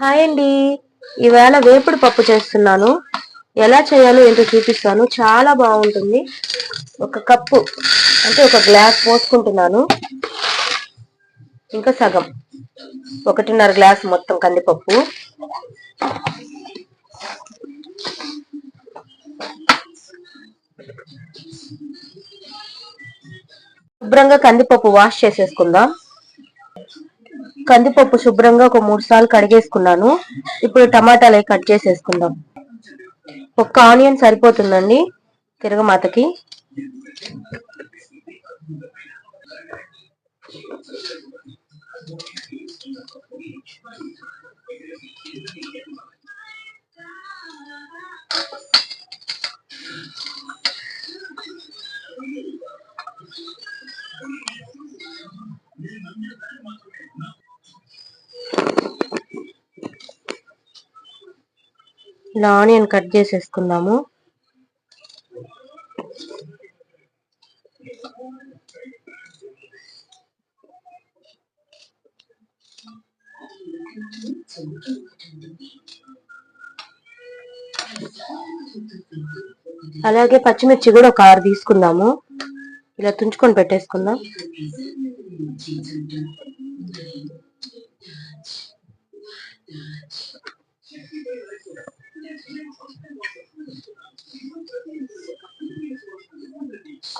Hi అండి ఈవేళ వేపుడు పప్పు చేస్తున్నాను. ఎలా చేయాలో ఏంటో చూపిస్తాను. చాలా బాగుంటుంది. ఒక కప్పు అంటే ఒక గ్లాస్ పోసుకుంటున్నాను. ఇంకా సగం. ఒకటిన్నర గ్లాస్ మొత్తం కందిపప్పు. శుభ్రంగా కందిపప్పు వాష్ చేసేసుకుందాం. కందిపప్పు శుభ్రంగా ఒక మూడు సార్లు కడిగేసుకున్నాను. ఇప్పుడు టమాటాలు కట్ చేసేసుకుందాం. ఒక్క ఆనియన్ సరిపోతుందండి. తిరగమాతకి ఇలా ఆనియన్ కట్ చేసేసుకుందాము. అలాగే పచ్చిమిర్చి కూడా ఒక ఆరు తీసుకుందాము. ఇలా తుంచుకొని పెట్టేసుకుందాం.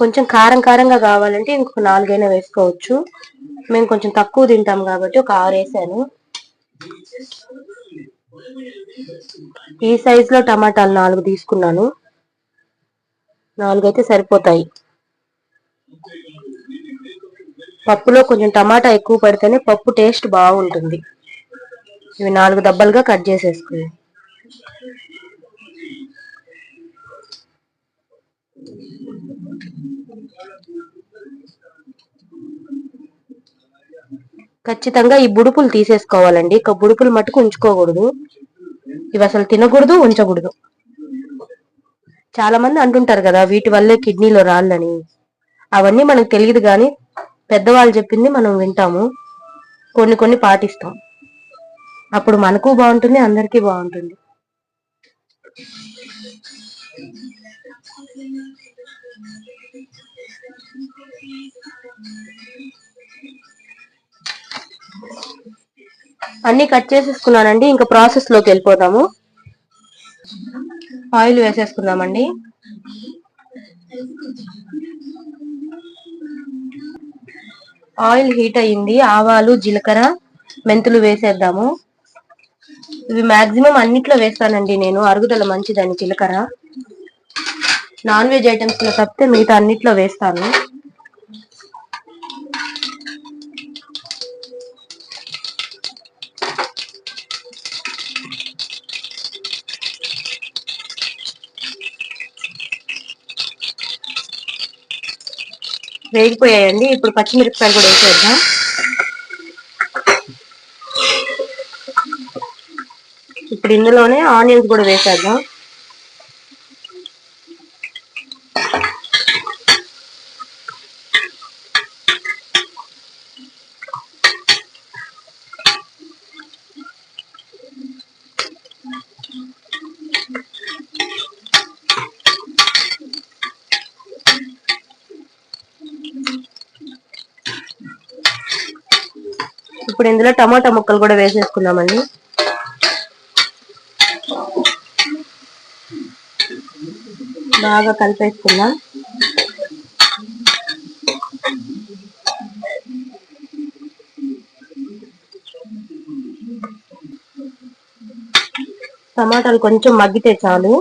కొంచెం కారం కారంగా కావాలంటే ఇంకొక నాలుగైనా వేసుకోవచ్చు. మేము కొంచెం తక్కువ తింటాం కాబట్టి ఒక ఆరు వేసాను. ఈ సైజులో టమాటాలు నాలుగు తీసుకున్నాను. నాలుగు అయితే సరిపోతాయి. పప్పులో కొంచెం టమాటా ఎక్కువ పడితేనే పప్పు టేస్ట్ బాగుంటుంది. ఇవి నాలుగు దబ్బలుగా కట్ చేసేసుకున్నాను. ఖచ్చితంగా ఈ బుడుపులు తీసేసుకోవాలండి. ఇక బుడుపులు మట్టుకు ఉంచుకోకూడదు. ఇవి అసలు తినకూడదు ఉంచకూడదు. చాలా మంది అంటుంటారు కదా వీటి వల్లే కిడ్నీలో రాళ్ళని. అవన్నీ మనకు తెలియదు కానీ పెద్దవాళ్ళు చెప్పింది మనం వింటాము. కొన్ని కొన్ని పాటిస్తాం. అప్పుడు మనకు బాగుంటుంది అందరికీ బాగుంటుంది. అన్ని కట్ చేసేసుకున్నానండి. ఇంకా ప్రాసెస్లోకి వెళ్ళిపోదాము. ఆయిల్ వేసేసుకుందామండి. ఆయిల్ హీట్ అయ్యింది. ఆవాలు జీలకర్ర మెంతులు వేసేద్దాము. ఇవి మాక్సిమం అన్నిట్లో వేస్తానండి నేను. అరుగుదల మంచిదని జీలకర్ర. నాన్ వెజ్ ఐటమ్స్లో తప్పితే మిగతా అన్నిట్లో వేస్తాను. వేగిపోయాయండి. ఇప్పుడు పచ్చిమిరపకాయలు కూడా వేసేద్దాం. ఇప్పుడు ఇందులోనే ఆనియన్స్ కూడా వేసేద్దాం. ఇప్పుడు ఇందులో టమాటా ముక్కలు కూడా వేసేసుకుందామండి. బాగా కలిపేసుకుందాం. టమాటాలు కొంచెం మగ్గితే చాలు.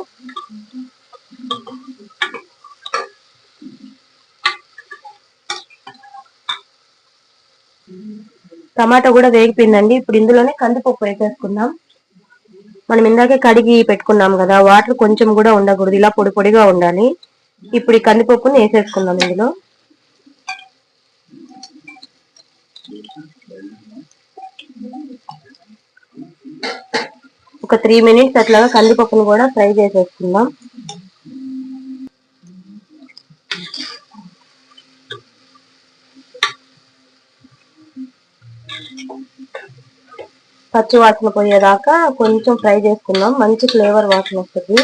టమాటా కూడా వేగిపోయిందండి. ఇప్పుడు ఇందులోనే కందిపప్పు వేసేసుకుందాం. మనం ఇందాకే కడిగి పెట్టుకున్నాం కదా వాటర్ కొంచెం కూడా ఉండకూడదు. ఇలా పొడి పొడిగా ఉండాలి. ఇప్పుడు ఈ కందిపప్పుని వేసేసుకుందాం ఇందులో. ఒక త్రీ మినిట్స్ అట్లాగా కందిపప్పును కూడా ఫ్రై చేసేసుకుందాం. పచ్చి వాసన పోయేదాకా కొంచెం ఫ్రై చేసుకుందాం. మంచి ఫ్లేవర్ వాసన వస్తుంది.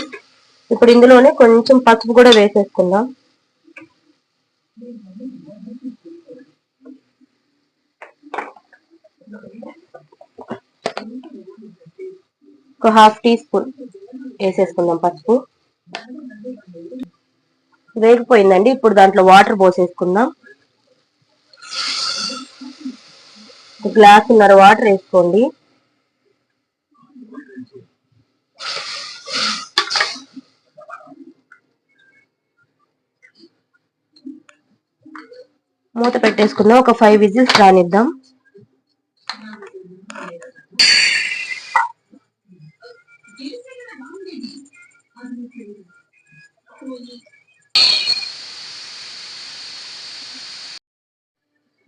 ఇప్పుడు ఇందులోనే కొంచెం పసుపు కూడా వేసేసుకుందాం. ఒక హాఫ్ టీ స్పూన్ వేసేసుకుందాం పసుపు. వేగిపోయిందండి. ఇప్పుడు దాంట్లో వాటర్ పోసేసుకుందాం. గ్లాస్ ఉన్నారు వాటర్ వేసుకోండి. మూత పెట్టేసుకుందాం. ఒక ఫైవ్ విజిల్స్ రానిద్దాం.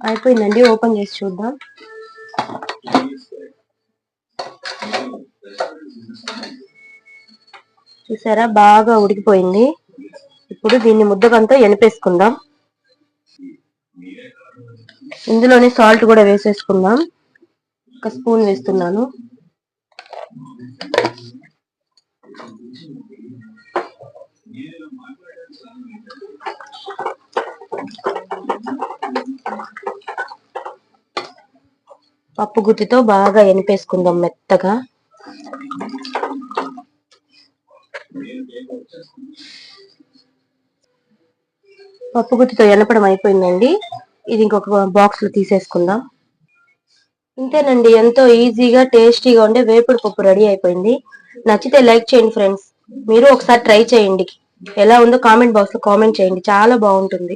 అయిపోయిందండి. ఓపెన్ చేసి చూద్దాం. చూసారా? బాగా ఉడికిపోయింది. ఇప్పుడు దీన్ని ముద్దకంతా ఎనిపేసుకుందాం. ఇందులోనే సాల్ట్ కూడా వేసేసుకుందాం. ఒక స్పూన్ వేస్తున్నాను. పప్పు గుత్తితో బాగా ఎనిపేసుకుందాం మెత్తగా. పప్పు గుత్తితో ఎనపడం అయిపోయిందండి. ఇది ఇంకొక బాక్స్లో తీసేసుకుందాం. ఇంతేనండి ఎంతో ఈజీగా టేస్టీగా ఉండే వేపుడు పప్పు రెడీ అయిపోయింది. నచ్చితే లైక్ చేయండి ఫ్రెండ్స్. మీరు ఒకసారి ట్రై చేయండి. ఎలా ఉందో కామెంట్ బాక్స్లో కామెంట్ చేయండి. చాలా బాగుంటుంది.